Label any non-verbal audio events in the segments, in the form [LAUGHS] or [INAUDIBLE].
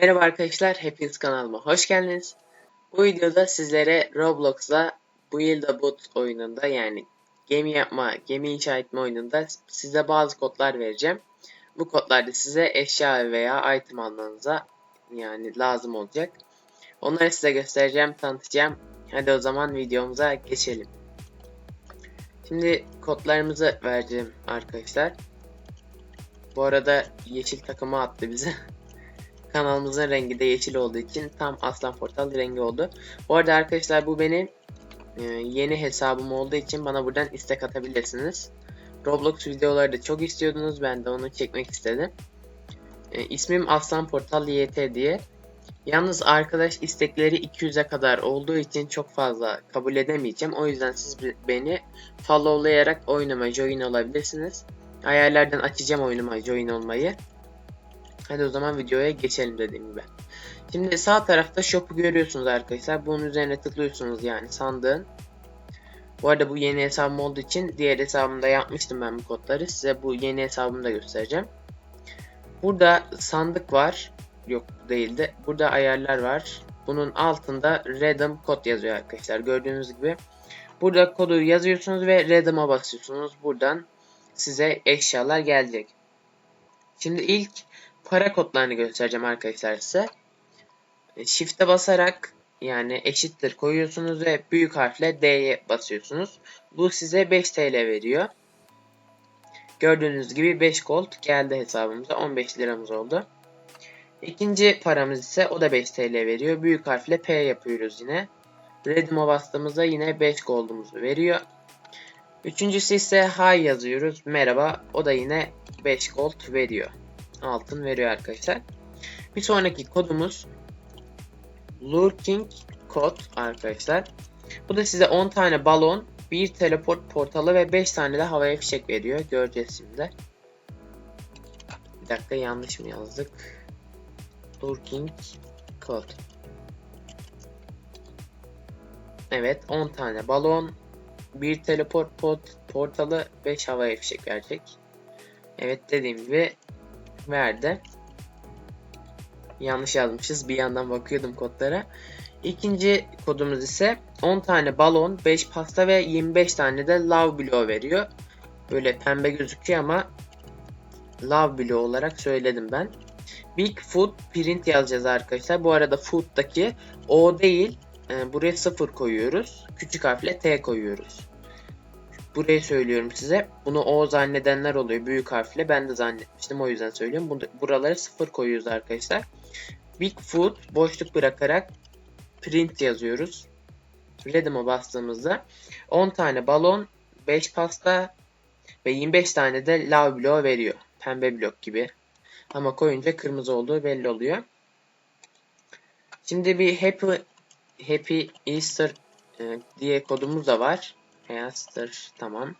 Merhaba arkadaşlar, hepiniz kanalıma hoş geldiniz. Bu videoda sizlere Roblox'la Build a Boat oyununda yani gemi yapma, gemi inşa etme oyununda size bazı kodlar vereceğim. Bu kodlar da size eşya veya item almanıza yani lazım olacak. Onları size göstereceğim, tanıtacağım. Hadi o zaman videomuza geçelim. Şimdi kodlarımızı vereceğim arkadaşlar. Bu arada yeşil takımı attı bize. [LAUGHS] Kanalımızın rengi de yeşil olduğu için tam aslan portal rengi oldu. Bu arada arkadaşlar bu benim e, yeni hesabım olduğu için bana buradan istek atabilirsiniz. Roblox videoları da çok istiyordunuz. Ben de onu çekmek istedim. E, Aslan Portal YT diye. Yalnız arkadaş istekleri 200'e kadar olduğu için çok fazla kabul edemeyeceğim. O yüzden siz beni followlayarak oynama join olabilirsiniz. Ayarlardan açacağım oyunuma join olmayı. Hadi o zaman videoya geçelim dediğim gibi. Şimdi sağ tarafta shop'u görüyorsunuz arkadaşlar. Bunun üzerine tıklıyorsunuz yani sandığın. Bu arada bu yeni hesabım olduğu için diğer hesabımda yapmıştım ben bu kodları. Size bu yeni hesabımı da göstereceğim. Burada sandık var. Yok değildi. Burada ayarlar var. Bunun altında Redeem kod yazıyor arkadaşlar. Gördüğünüz gibi. Burada kodu yazıyorsunuz ve Redeem'a basıyorsunuz. Buradan size eşyalar gelecek. Şimdi ilk para kodlarını göstereceğim arkadaşlar size. E, shift'e basarak yani eşittir koyuyorsunuz ve büyük harfle D'ye basıyorsunuz. Bu size 5 TL veriyor. Gördüğünüz gibi 5 gold geldi hesabımıza. 15 liramız oldu. İkinci paramız ise o da 5 TL veriyor. Büyük harfle P yapıyoruz yine. Redeem'e bastığımızda yine 5 gold'umuzu veriyor. Üçüncüsü ise hi yazıyoruz. Merhaba. O da yine 5 gold veriyor altın veriyor arkadaşlar. Bir sonraki kodumuz Lurking kod arkadaşlar. Bu da size 10 tane balon, 1 teleport portalı ve 5 tane de havaya fişek veriyor. Göreceğiz şimdi. Bir dakika yanlış mı yazdık? Lurking kod. Evet 10 tane balon, 1 teleport port portalı, 5 havaya fişek verecek. Evet dediğim gibi verdi. Yanlış yazmışız. Bir yandan bakıyordum kodlara. İkinci kodumuz ise 10 tane balon, 5 pasta ve 25 tane de love blow veriyor. Böyle pembe gözüküyor ama love blow olarak söyledim ben. Big food print yazacağız arkadaşlar. Bu arada food'daki O değil. E, buraya 0 koyuyoruz. Küçük harfle T koyuyoruz. Burayı söylüyorum size. Bunu O zannedenler oluyor büyük harfle. Ben de zannetmiştim o yüzden söylüyorum. Buralara sıfır koyuyoruz arkadaşlar. Bigfoot boşluk bırakarak print yazıyoruz. Redeem'e bastığımızda 10 tane balon, 5 pasta ve 25 tane de love block veriyor. Pembe blok gibi. Ama koyunca kırmızı olduğu belli oluyor. Şimdi bir happy happy Easter e, diye kodumuz da var. Master tamam.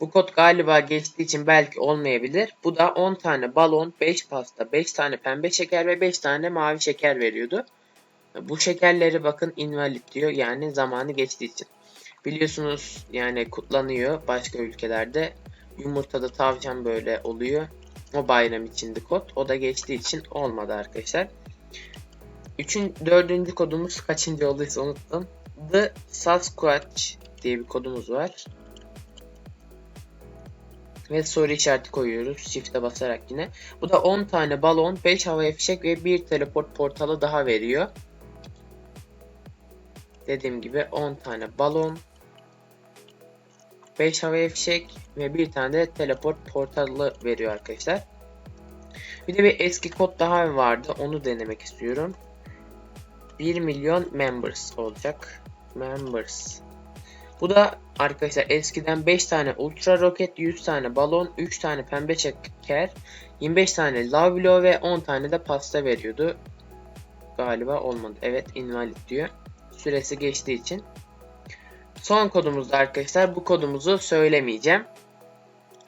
Bu kod galiba geçtiği için belki olmayabilir. Bu da 10 tane balon, 5 pasta, 5 tane pembe şeker ve 5 tane mavi şeker veriyordu. Bu şekerleri bakın invalid diyor yani zamanı geçtiği için. Biliyorsunuz yani kutlanıyor başka ülkelerde. Yumurtada tavşan böyle oluyor. O bayram içindi kod. O da geçtiği için olmadı arkadaşlar. Üçün, dördüncü kodumuz kaçıncı olduysa unuttum. The Sasquatch diye bir kodumuz var. Ve soru işareti koyuyoruz. Shift'e basarak yine. Bu da 10 tane balon, 5 havaya fişek ve 1 teleport portalı daha veriyor. Dediğim gibi 10 tane balon, 5 havaya fişek ve bir tane de teleport portalı veriyor arkadaşlar. Bir de bir eski kod daha vardı. Onu denemek istiyorum. 1 milyon members olacak. Members. Bu da arkadaşlar eskiden 5 tane ultra roket, 100 tane balon, 3 tane pembe şeker, 25 tane love blow ve 10 tane de pasta veriyordu. Galiba olmadı. Evet invalid diyor. Süresi geçtiği için. Son kodumuzda arkadaşlar bu kodumuzu söylemeyeceğim.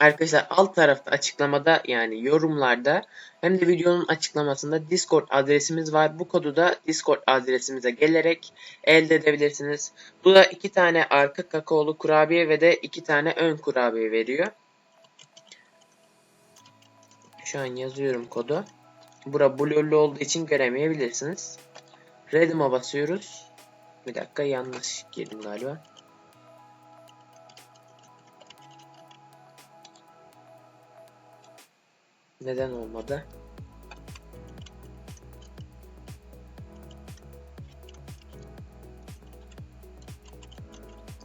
Arkadaşlar alt tarafta açıklamada yani yorumlarda hem de videonun açıklamasında Discord adresimiz var. Bu kodu da Discord adresimize gelerek elde edebilirsiniz. Bu da iki tane arka kakaolu kurabiye ve de iki tane ön kurabiye veriyor. Şu an yazıyorum kodu. bura blurlu olduğu için göremeyebilirsiniz. Readme'a basıyoruz. Bir dakika yanlış girdim galiba. Neden olmadı?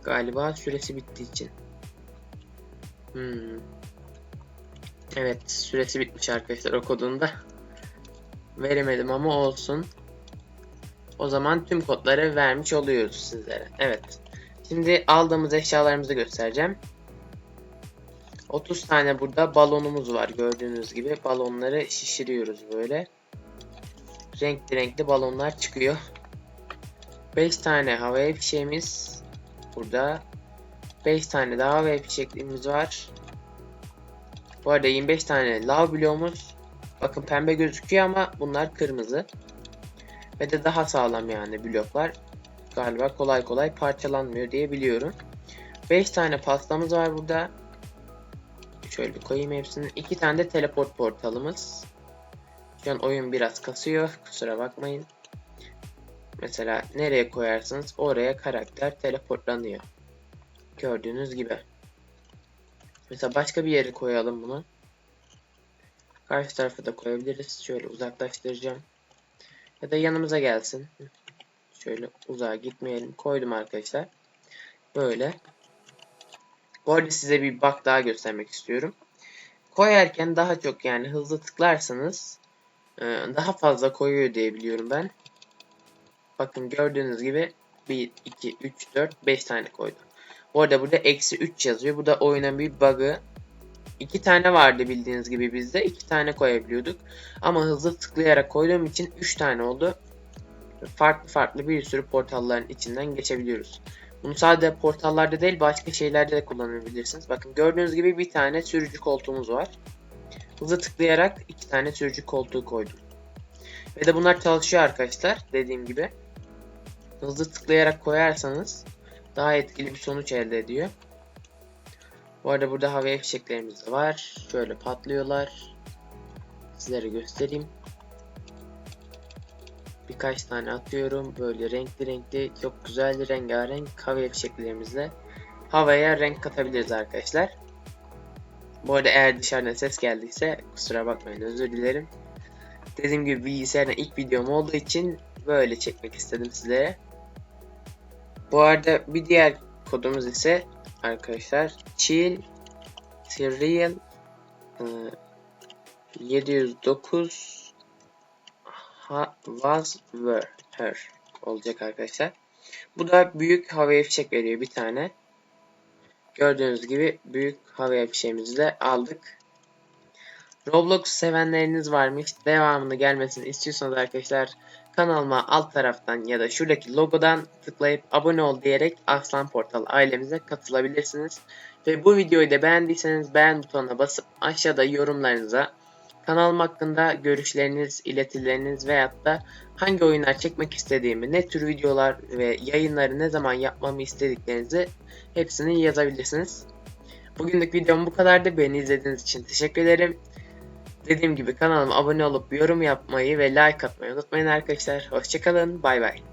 Galiba süresi bittiği için. Hmm. Evet süresi bitmiş arkadaşlar o kodunda. [LAUGHS] Veremedim ama olsun. O zaman tüm kodları vermiş oluyoruz sizlere. Evet. Şimdi aldığımız eşyalarımızı göstereceğim. 30 tane burada balonumuz var gördüğünüz gibi. Balonları şişiriyoruz böyle. Renkli renkli balonlar çıkıyor. 5 tane havaya fişeğimiz burada. 5 tane daha havaya fişekliğimiz var. Bu arada 25 tane lav bloğumuz. Bakın pembe gözüküyor ama bunlar kırmızı. Ve de daha sağlam yani bloklar. Galiba kolay kolay parçalanmıyor diye biliyorum. 5 tane pastamız var burada. Şöyle bir koyayım hepsini. 2 tane de teleport portalımız. Şu an oyun biraz kasıyor. Kusura bakmayın. Mesela nereye koyarsınız oraya karakter teleportlanıyor. Gördüğünüz gibi. Mesela başka bir yere koyalım bunu. Karşı tarafa da koyabiliriz. Şöyle uzaklaştıracağım. Ya da yanımıza gelsin. Şöyle uzağa gitmeyelim. Koydum arkadaşlar. Böyle. Bu arada size bir bak daha göstermek istiyorum. Koyarken daha çok yani hızlı tıklarsanız e, daha fazla koyuyor diye biliyorum ben. Bakın gördüğünüz gibi 1, 2, 3, 4, 5 tane koydum. Bu arada burada eksi 3 yazıyor. Bu da oyunun bir bug'ı. 2 tane vardı bildiğiniz gibi bizde. 2 tane koyabiliyorduk. Ama hızlı tıklayarak koyduğum için 3 tane oldu. Farklı farklı bir sürü portalların içinden geçebiliyoruz. Bunu sadece portallarda değil başka şeylerde de kullanabilirsiniz. Bakın gördüğünüz gibi bir tane sürücü koltuğumuz var. Hızlı tıklayarak iki tane sürücü koltuğu koydum. Ve de bunlar çalışıyor arkadaşlar dediğim gibi. Hızlı tıklayarak koyarsanız daha etkili bir sonuç elde ediyor. Bu arada burada havaya fişeklerimiz de var. Şöyle patlıyorlar. Sizlere göstereyim. Birkaç tane atıyorum. Böyle renkli renkli çok güzel rengarenk havaya fişeklerimizle havaya renk katabiliriz arkadaşlar. Bu arada eğer dışarıdan ses geldiyse kusura bakmayın özür dilerim. Dediğim gibi bilgisayardan ilk videom olduğu için böyle çekmek istedim sizlere. Bu arada bir diğer kodumuz ise arkadaşlar chill serial 709 ha, was were her olacak arkadaşlar. Bu da büyük havaya fişek veriyor bir tane. Gördüğünüz gibi büyük havaya fişeğimizi de aldık. Roblox sevenleriniz varmış. Devamını gelmesini istiyorsanız arkadaşlar kanalıma alt taraftan ya da şuradaki logodan tıklayıp abone ol diyerek Aslan Portal ailemize katılabilirsiniz. Ve bu videoyu da beğendiyseniz beğen butonuna basıp aşağıda yorumlarınıza kanalım hakkında görüşleriniz, iletileriniz veyahut da hangi oyunlar çekmek istediğimi, ne tür videolar ve yayınları ne zaman yapmamı istediklerinizi hepsini yazabilirsiniz. Bugünlük videom bu kadardı. Beni izlediğiniz için teşekkür ederim. Dediğim gibi kanalıma abone olup yorum yapmayı ve like atmayı unutmayın arkadaşlar. Hoşçakalın. Bay bay.